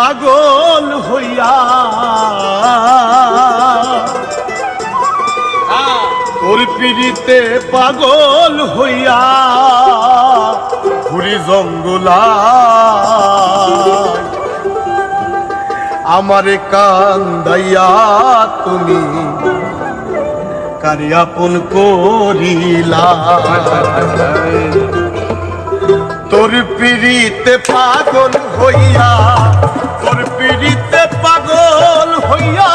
পাগল হইয়া। তোর পিড়িতে পাগল হইয়া ঘুরি জঙ্গলা আমারে কান্দাইয়া তুমি কারিয়াপন করিলা? তোর পিড়িতে পাগল হইয়া, তোর পিড়িতে পাগল হইয়া,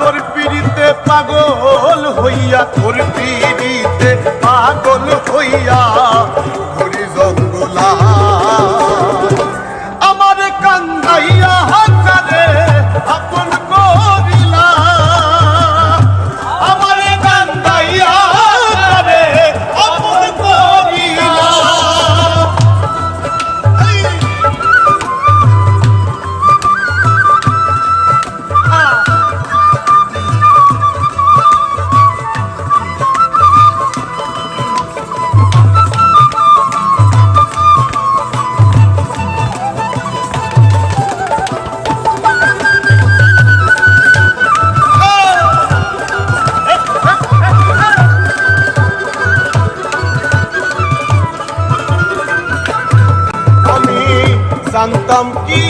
তোর পিড়িতে পাগল হইয়া, তোর পিড়িতে পাগল হইয়া। জানতাম কি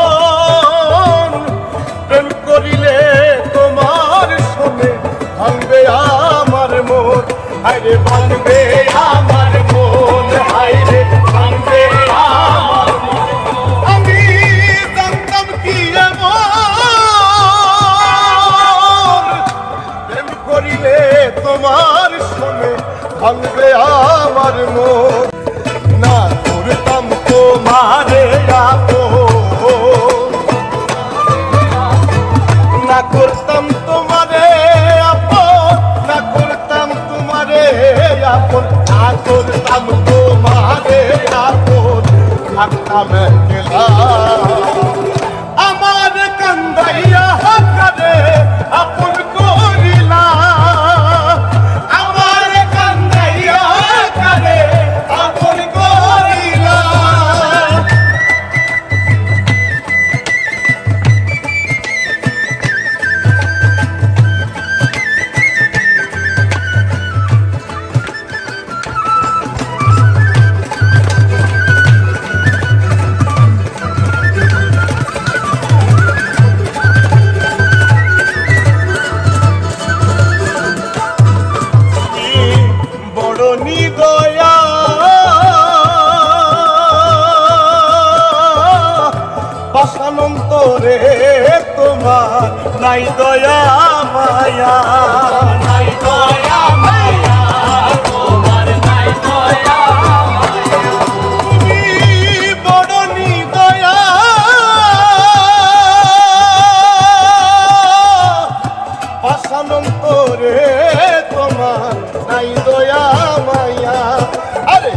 এমন? প্রেম করিলে তোমার সঙ্গে ভাঙবে আমার মন। হাইরে ভাঙবে আমার মন হাইরে ভাঙবে আমি জানতাম কি এমন? প্রেম করিলে তোমার ভাঙবে আমার মন। না করতাম তোমারে না করতাম তোমারে আপন। না করতাম তোমারে আপন। না করতাম তোমারে আপন। থাকতাম একলা। বাসানন্তরে তোমার নাই দয়া মায়া। নাই দয়া মায়া তোমার নাই দয়া নিদয়া। তোমার নাই দয়া মায়া। আরে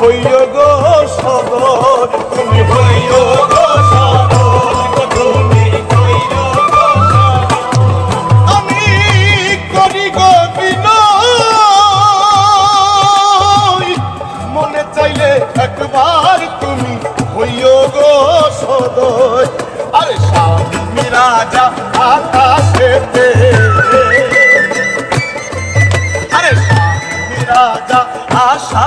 হইয় গো সদর তুমি হইয় গো সদর তুমি হইয় গো আমি করি গো বিনয় মনে চাইলে একবার তুমি হইয় গো সদর আরে স্বামী রাজা, আকাশেতে। আরে স্বামী রাজা, আশা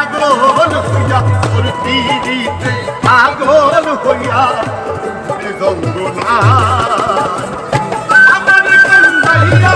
পাগল হইয়া ওর পিড়িতে পাগল হইয়া জঙ্গলা আমার কান্দাইয়া